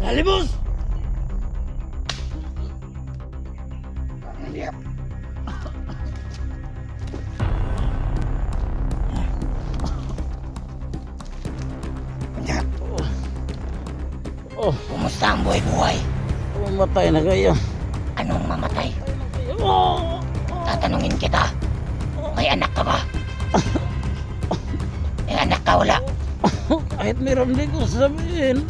Nalibos! Anak, Oh, kumusta ang buhay-buhay? mamatay na kayo. Anong mamatay? Oh, Tatanungin kita. May anak ka ba? May anak ka wala? kahit meron din ko sabihin.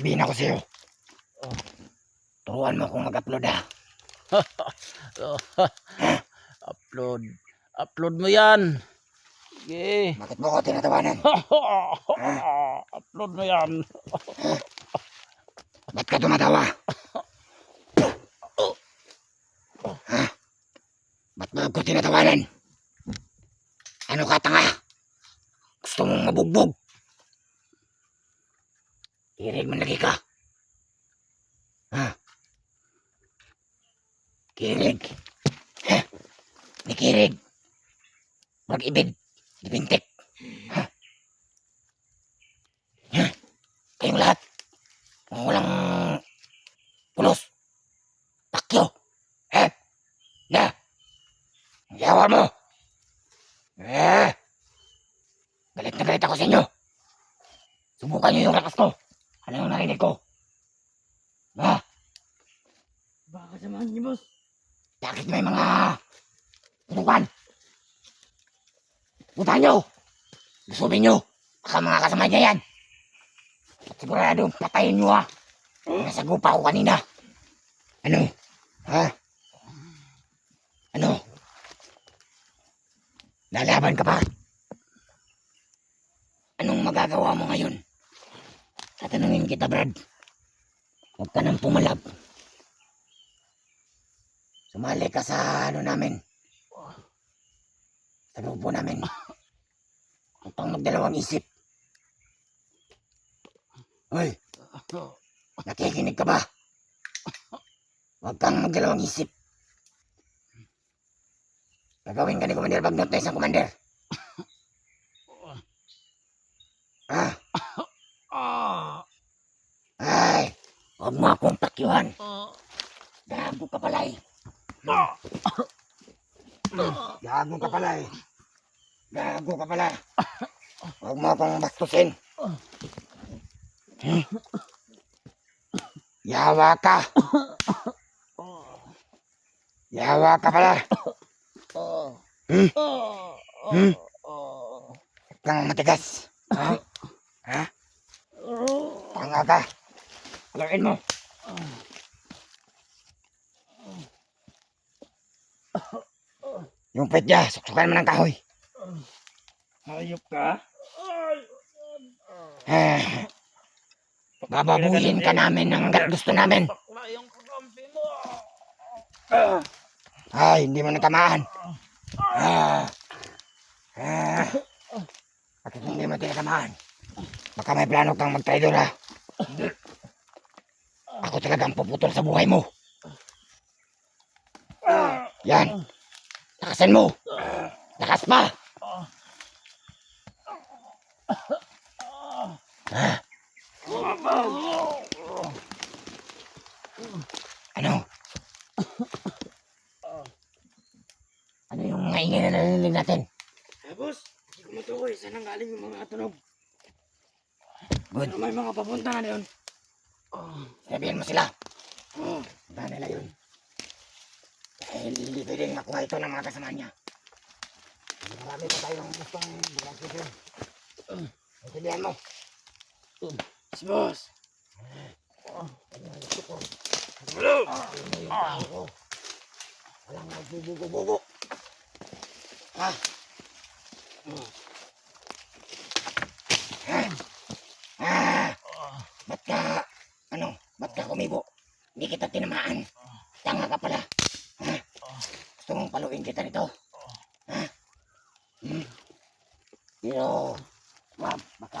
May sasabihin ako sa'yo. Turuan mo akong mag-upload ha. Upload. Upload mo yan. Sige. Bakit mo ako tinatawanan? Upload mo yan. Ba't ka tumatawa? Ha? Ba't mo ako tinatawanan? Ano ka tanga? Gusto mong mabugbog? Kirig man lagi ka. Ha? Kirig. Ha? Ni Kirig. Mag-ibid. Ibintik. Ha? Ha? Kayong lahat. Kung walang pulos. Takyo. Eh. Na. Yawa mo. Eh. Galit na galit ako sa inyo. Subukan niyo yung lakas ko. Ano yung narinig ko? Ha? Baka samahan niyo, boss. Bakit may mga tunukan? Puntahan nyo! Lusubin nyo! Baka mga kasama niya yan! At sigurado, patayin nyo ha! Nasa gupa ako kanina! Ano? Ha? Ano? Lalaban ka pa? Anong magagawa mo ngayon? Tatanungin kita, Brad. Huwag ka nang pumalab. Sumali ka sa ano namin. Sa grupo namin. Kang magdalawang isip. Hoy, nakikinig ka ba? Huwag kang magdalawang isip. Gagawin ka ni Commander Bagnot na isang commander. Ah, Ah. ay, huwag mo akong pakyuhan. Ah. Gago ka pala eh. Ah. Gago ka pala eh. Gago ka pala. Huwag mo akong bastusin. Hmm? Yawa ka. Yawa ka pala. Hmm? Hmm? Kang matigas. Ha? Ha? Tanga ka. Alarin mo. Yung pet niya, suksukan mo ng kahoy. Hayop ka? Eh, bababuhin ka namin ng hanggat gusto namin. Ay, hindi mo natamaan. Ah. Ah. Bakit hindi mo tinatamaan? Baka may plano kang mag-traidor ha. Ako talagang puputol sa buhay mo. Yan. Lakasan mo. Lakas pa. Ah. Ano? Ano yung mga ingay na narinig natin? Eh, boss. Hindi ko matukoy. Saan ang galing yung mga tunog? Good. Pero may mga papunta na yun. Sabihan mo sila. Oh. Ba nila yun? Dahil hindi pwedeng makuha ito ng mga kasama niya. Marami pa tayong gustong bumakitin. Sabihan mo. Si boss. Hello! Yung tao ko. Walang magbubugo-bugo. Ha? Ha? kita tinamaan. Tanga ka pala. Ha? Gusto mong paluin kita nito. Ha? Hmm. Pero, ma'am, baka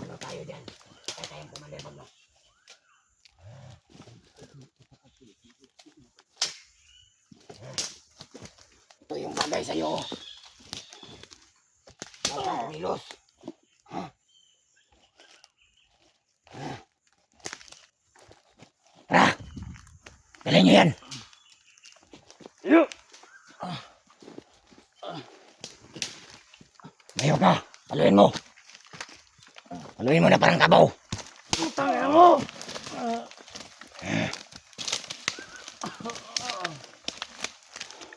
ano tayo dyan. Kaya tayong pumalibag, no? Ito yung bagay sa'yo. Baka, oh. Milos. Dalhin niyo yan! Yo! Mayo ka! Paluin mo! Paluin mo na parang kabaw! Putang ina mo!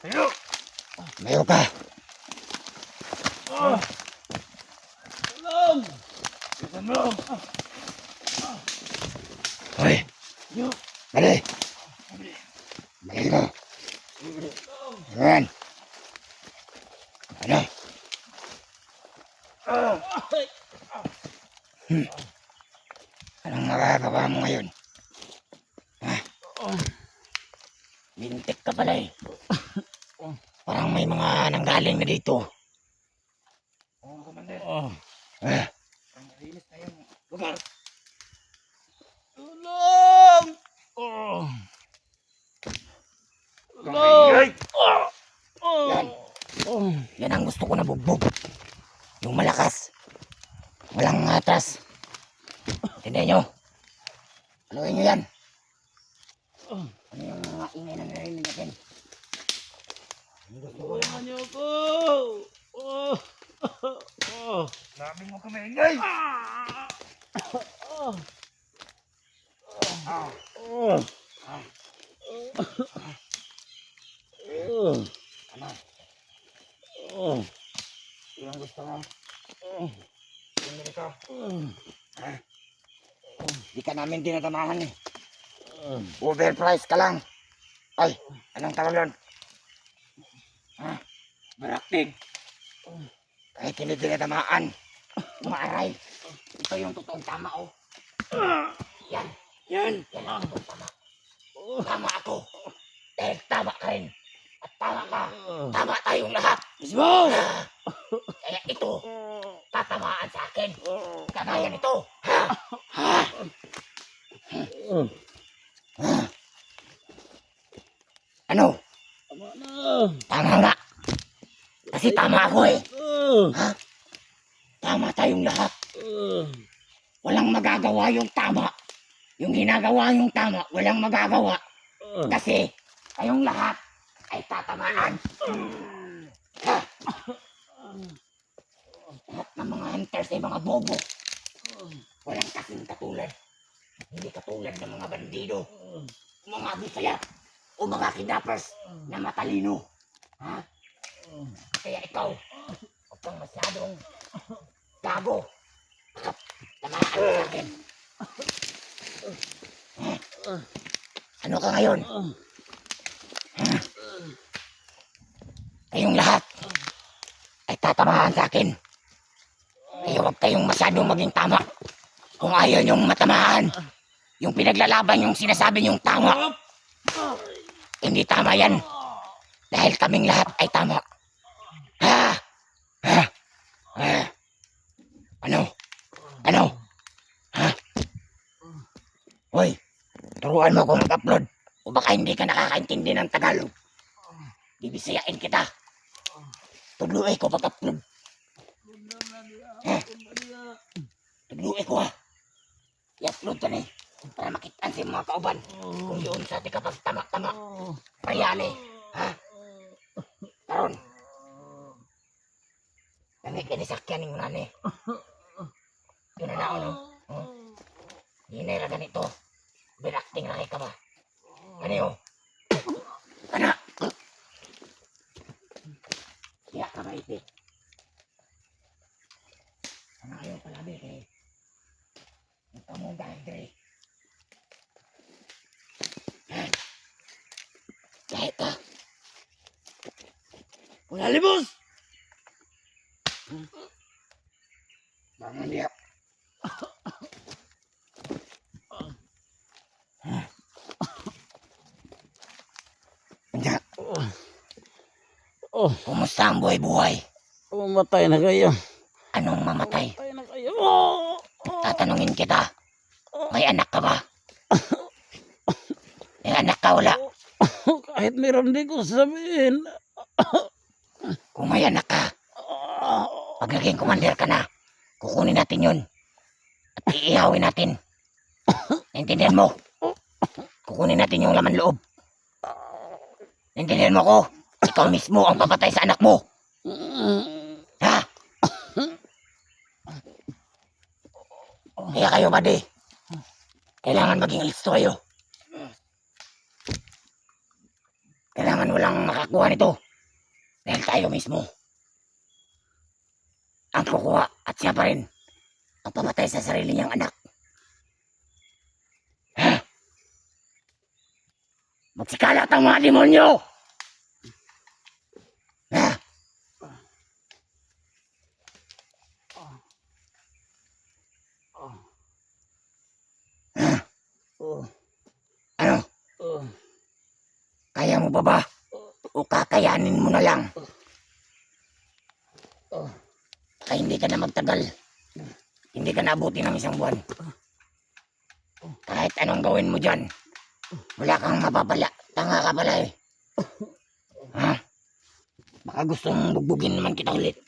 Yo! Mayo ka! Tulong! Tulong! Hoy! Dali ka! Yan! Ano? Ah! Anong magagawa mo ngayon? Oh. Lintik ka pala eh. Parang may mga dito. Oh, Commander. Ah, Ang malinis na yung lugar. Tulong! Oh! Tulong! Oh! Oh! Yan. Oh! yan ang gusto ko na bugbog. Yung malakas. Walang atas. Hindi nyo. Aluin nyo yan. Oh! Ano yung ingay na narinig natin? Tulungan niyo ako! Oh! Oh! Sabi mo kumingay! Ah! Oh! Oh! Oh! ano? Oh! Yung gusto mo? Oh! Yung dito? Oh! Ha? Di ka namin dinatamahan eh. Oh! Overprice ka lang. Ay, anong tawag doon? Ha? Baraktig! Kahit hindi dinatamaan. Umaaray. Ito yung totoong tama oh. Yan. Yan! Yan ang totoong tama. Tama ako. Dahil tama ka rin. At tama ka. Tama tayong lahat. Mismo! Kaya ito, tatamaan sa akin. Kagaya nito. Ha? Ha? Ano? Tama nga. Kasi tama ako eh. Oh! Tama tayong lahat. Walang magagawa yung tama. Yung ginagawa yung tama, walang magagawa. Kasi kayong lahat ay tatamaan. Ha? Lahat ng mga hunters ay mga bobo. Walang kasing katulad. Hindi katulad ng mga bandido. Mga bisaya o mga kidnappers na matalino. Ha? Kaya ikaw, huwag kang masyadong gago. Tamaan ka akin. Ano ka ngayon? Oh! Kayong lahat ay tatamaan sa akin. Kaya huwag kayong masyadong maging tama. Kung ayaw niyong matamaan, yung pinaglalaban yung sinasabi niyong tama, hindi tama yan. Dahil kaming lahat ay tama. Ha? Ha? Ha? Ano? Ano? Ha? Hoy, turuan mo ako mag-upload o baka hindi ka nakakaintindi ng Tagalog. Bibisayain kita. Tugluay ko pag-upload. Tugluay ko ha. I-upload ka na eh. Para makitaan sa mga kauban. Kung yun sa ating kapag tama-tama. Payali. Ha? Taron. Nangit ka ni sakyan ng nani. Yun na na ano. Hinay ra ganito. Binakting na kay ka ba? Ano yun? Kana! Kaya ka ba iti? Ano kayo palabi kay? Ito mo dahil dire. Kahit ka. Wala libos! Bangun dia. Nya, Oh! Kumusta ang buhay-buhay? Mamatay na kayo! Anong mamatay? Mamatay na kayo! Oh! Oh! Tatanungin kita. May anak ka ba? May anak ka wala? Kahit meron di ko sabihin. Kung may anak ka, pag naging commander ka na, kukunin natin yun. At iihawin natin. Naintindihan mo? Kukunin natin yung laman loob. Naintindihan mo ko? Ikaw mismo ang papatay sa anak mo. Ha? Kaya kayo, buddy. Kailangan maging listo kayo. Kailangan walang makakuha nito. Dahil tayo mismo. Ang kukuha at siya pa rin ang pamatay sa sarili niyang anak. Ha? Magsikalat ang mga demonyo! Ha? Oh, Ano? oh. Kaya mo ba ba? O kakayanin mo na lang? Oh. Kaya hindi ka na magtagal. Hindi ka naabuti ng isang buwan. Kahit anong gawin mo dyan, wala kang mapapala. Tanga ka pala eh. Ha? Baka gusto mong bugbugin naman kita ulit.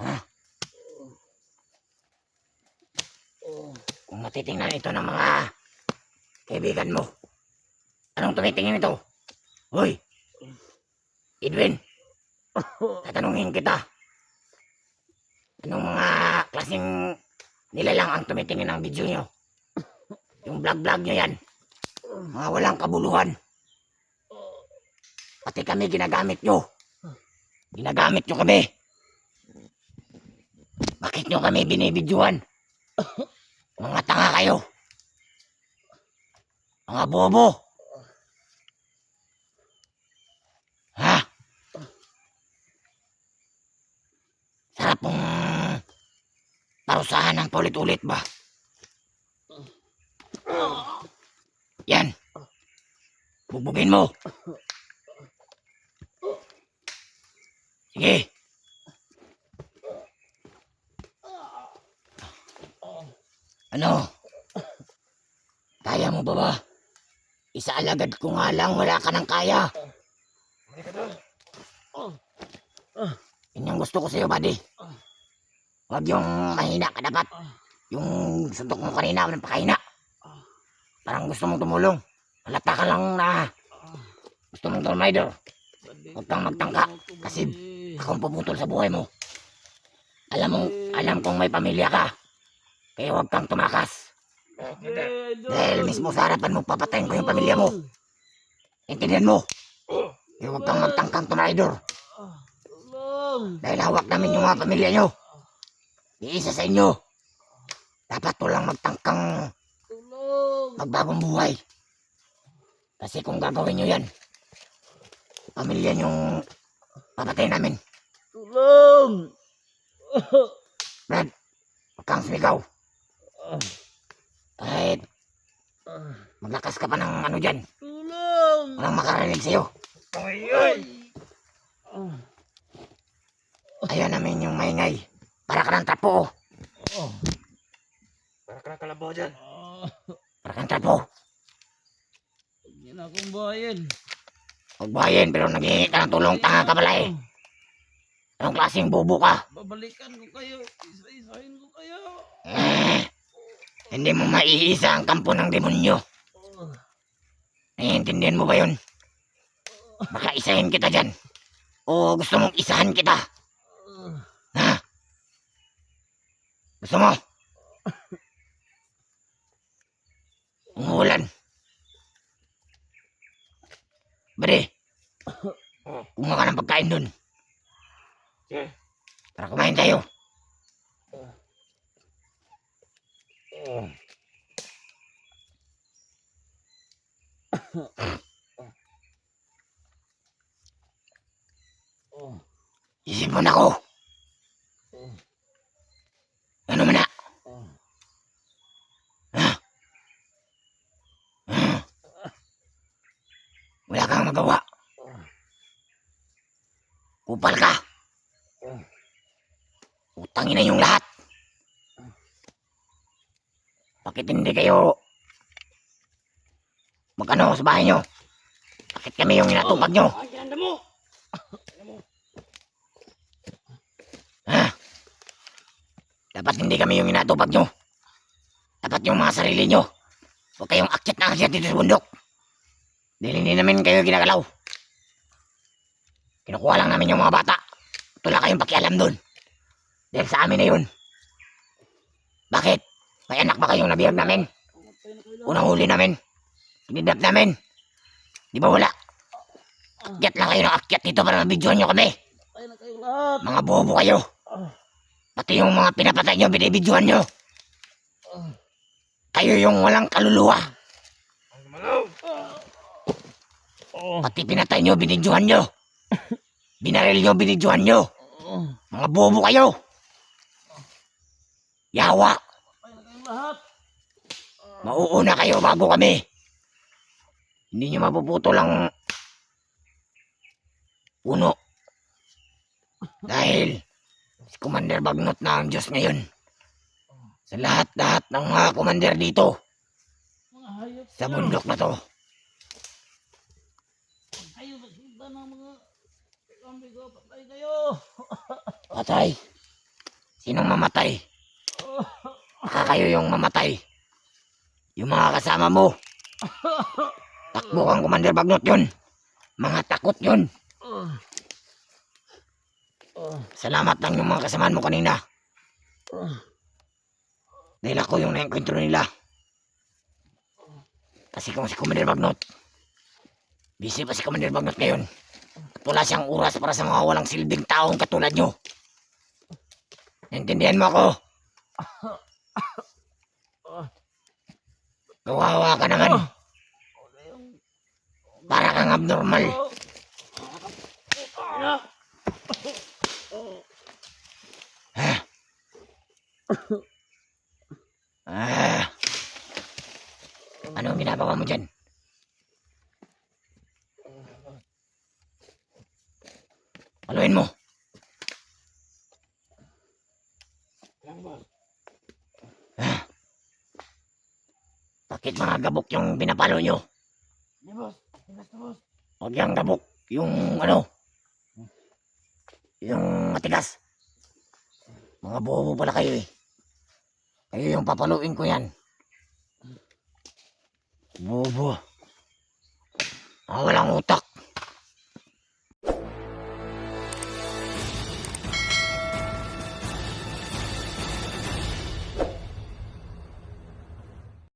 Ha? Kung matitingnan ito ng mga kaibigan mo. Anong tumitingin ito? Hoy! Edwin! Tatanungin kita. Anong mga klaseng nilalang ang tumitingin ng video nyo? Yung vlog-vlog nyo yan. Mga walang kabuluhan. Pati kami ginagamit nyo. Ginagamit nyo kami. Bakit nyo kami binibidyohan? Mga tanga kayo. Mga bobo. Pong parusahan ng paulit-ulit ba? Yan. Bubugin mo. Sige. Ano? Kaya mo ba ba? Isa alagad ko nga lang, wala ka nang kaya. Yun yung gusto ko sa'yo, buddy. Huwag yung mahina ka dapat. Yung suntok mo kanina, walang pakahina. Parang gusto mong tumulong. Halata ka lang na gusto mong tornado. Huwag kang magtangka kasi ako ang puputol sa buhay mo. Alam mo, alam kong may pamilya ka. Kaya huwag kang tumakas. Dahil mismo sa harapan mo, papatayin ko yung pamilya mo. Intindihan mo? Kaya huwag kang magtangkang tornado. Dahil hawak namin yung mga pamilya nyo. Iisa sa inyo. Dapat walang magtangkang Tulong. magbagong buhay. Kasi kung gagawin nyo yan, pamilya nyong papatay namin. Tulong. Brad, huwag kang sumigaw. Ah. Kahit Ah. maglakas ka pa ng ano dyan, Tulong. walang makarinig sa'yo. Ay, ay. Ayaw namin yung maingay. Para ka ng trapo. oh. Oh. Para ka ng kalabaw dyan. Para kang trapo. Hindi na akong bayan. Huwag buhayin, pero naghihingi ka ng tulong. Tanga ka pala eh. Anong klaseng bobo ka? Babalikan ko kayo. Isa-isahin ko kayo. Eh, hindi mo maiisa ang kampo ng demonyo. Oh. Naiintindihan mo ba yun? Baka isahin kita dyan. O gusto mong isahan kita? Ah. Ha? Gusto mo? Umuulan. Oh. kumuha ka ng pagkain dun. Para kumain tayo. Isipon ako. Oh. Ano man na? Oh. Wala kang magawa. Oh. Kupal ka. Oh. Utangin na yung lahat. Bakit hindi kayo mag-ano sa bahay nyo? Bakit kami yung inatupag nyo? Ha? Dapat hindi kami yung inatupag nyo. Dapat yung mga sarili nyo. Huwag kayong akyat na akyat dito sa bundok. Dahil hindi namin kayo ginagalaw. Kinukuha lang namin yung mga bata. Wala kayong pakialam doon. Dahil sa amin na yun. Bakit? May anak ba kayong nabiyag namin? Unang huli namin. Kinidnap namin. Di ba wala? Akyat lang kayo ng akyat dito para mabidyohan nyo kami. Mga bobo kayo. Pati yung mga pinapatay nyo, binibidyohan nyo. Kayo yung walang kaluluwa. Pati pinatay nyo, binidyohan nyo. Binaril nyo, binidyohan nyo. Mga bobo kayo. Yawa. Mauuna kayo bago kami. Hindi nyo mapuputo lang puno. Dahil si Commander Bagnot na ang Diyos ngayon. Sa lahat-lahat ng mga commander dito, sa bundok na to. Patay. Sinong mamatay? Baka kayo yung mamatay. Yung mga kasama mo. Takbo kang Commander Bagnot yun. Mga takot yun. Salamat lang yung mga kasamaan mo kanina. Dahil ako yung naengkwentro nila. Kasi kung si Commander Bagnot, busy pa si Commander Bagnot ngayon. At wala siyang oras para sa mga walang silbing taong katulad nyo. Naintindihan mo ako? Kawawa ka naman. Para kang abnormal. Ah. Ano ang ginagawa mo dyan? Paluin mo. Lang Bakit mga gabok yung binapalo nyo? Di boss. Di boss. Huwag yung gabok. Yung ano? Yung matigas. Mga bobo pala kayo eh. Kayo yung papaluin ko yan. Bobo. Mga walang utak.